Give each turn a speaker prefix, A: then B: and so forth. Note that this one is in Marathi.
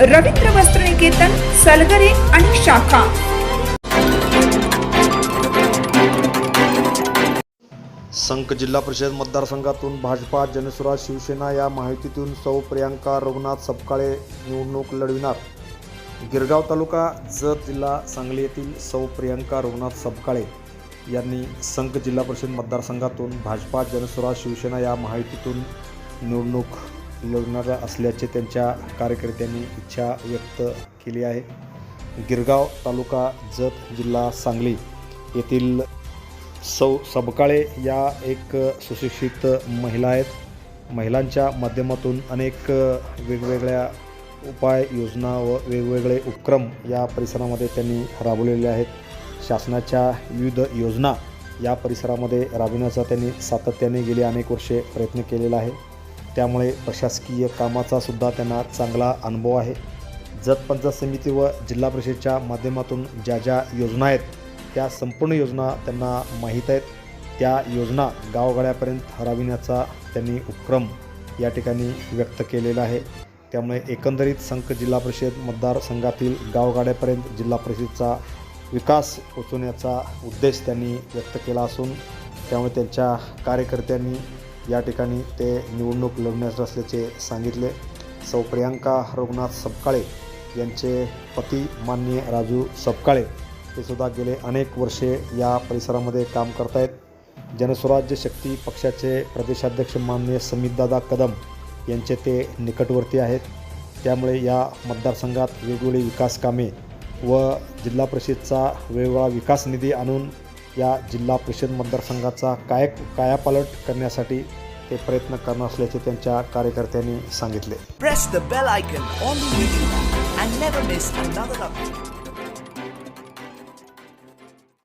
A: रवींद्र वस्त्रनिकेतन सलगरे आणि शाखा.
B: संक जिल्हा परिषद मतदारसंघातून भाजपा जनसुराज शिवसेना या माहितीतून सौ प्रियांका रघुनाथ सपकाळे निवडणूक लढविणार. गिरगाव तालुका जत जिल्हा सांगली येथील सौ प्रियांका रघुनाथ सपकाळे यांनी संक जिल्हा परिषद मतदारसंघातून भाजपा जनसुराज शिवसेना या माहितीतून निवडणूक लढणार असल्याचे त्यांच्या कार्यकर्त्यांनी इच्छा व्यक्त केली आहे. गिरगाव तालुका जत जिल्हा सांगली येथील सौ सबकाळे या एक सुशिक्षित महिला आहेत. महिलांच्या माध्यमातून अनेक वेगवेगळ्या उपाय योजना व वेगवेगळे उपक्रम या परिसरामध्ये त्यांनी राबवलेले आहेत. शासनाच्या विविध योजना या परिसरामध्ये राबविण्याचा त्यांनी सातत्याने गेली अनेक वर्षे प्रयत्न केलेला आहे. त्यामुळे प्रशासकीय कामाचा सुद्धा त्यांना चांगला अनुभव आहे. जत पंचायत समिती व जिल्हा परिषदेच्या माध्यमातून ज्या ज्या योजना आहेत त्या संपूर्ण योजना त्यांना माहीत आहेत. त्या योजना गावगाड्यापर्यंत राबविण्याचा त्यांनी उपक्रम या ठिकाणी व्यक्त केलेला आहे. त्यामुळे एकंदरीत संघ जिल्हा परिषद मतदारसंघातील गावगाड्यापर्यंत जिल्हा परिषदचा विकास पोचवण्याचा उद्देश त्यांनी व्यक्त केला असून त्यामुळे त्यांच्या कार्यकर्त्यांनी या ठिकाणी ते निवडणूक लढण्यात असल्याचे सांगितले. सौ प्रियांका रघुनाथ सपकाळे यांचे पती माननीय राजू सपकाळे ते सुद्धा गेले अनेक वर्षे या परिसरामध्ये काम करतायत. जनस्वराज्य शक्ती पक्षाचे प्रदेशाध्यक्ष माननीय समितदादा कदम यांचे ते निकटवर्ती आहेत. त्यामुळे या मतदारसंघात वेगवेगळी विकास कामे व जिल्हा परिषदचा वेगवेगळा विकास निधी आणून या जिल्हा परिषद मतदारसंघाचा काय कायापालट करण्यासाठी ते प्रयत्न करणार असल्याचे त्यांच्या कार्यकर्त्यांनी सांगितले.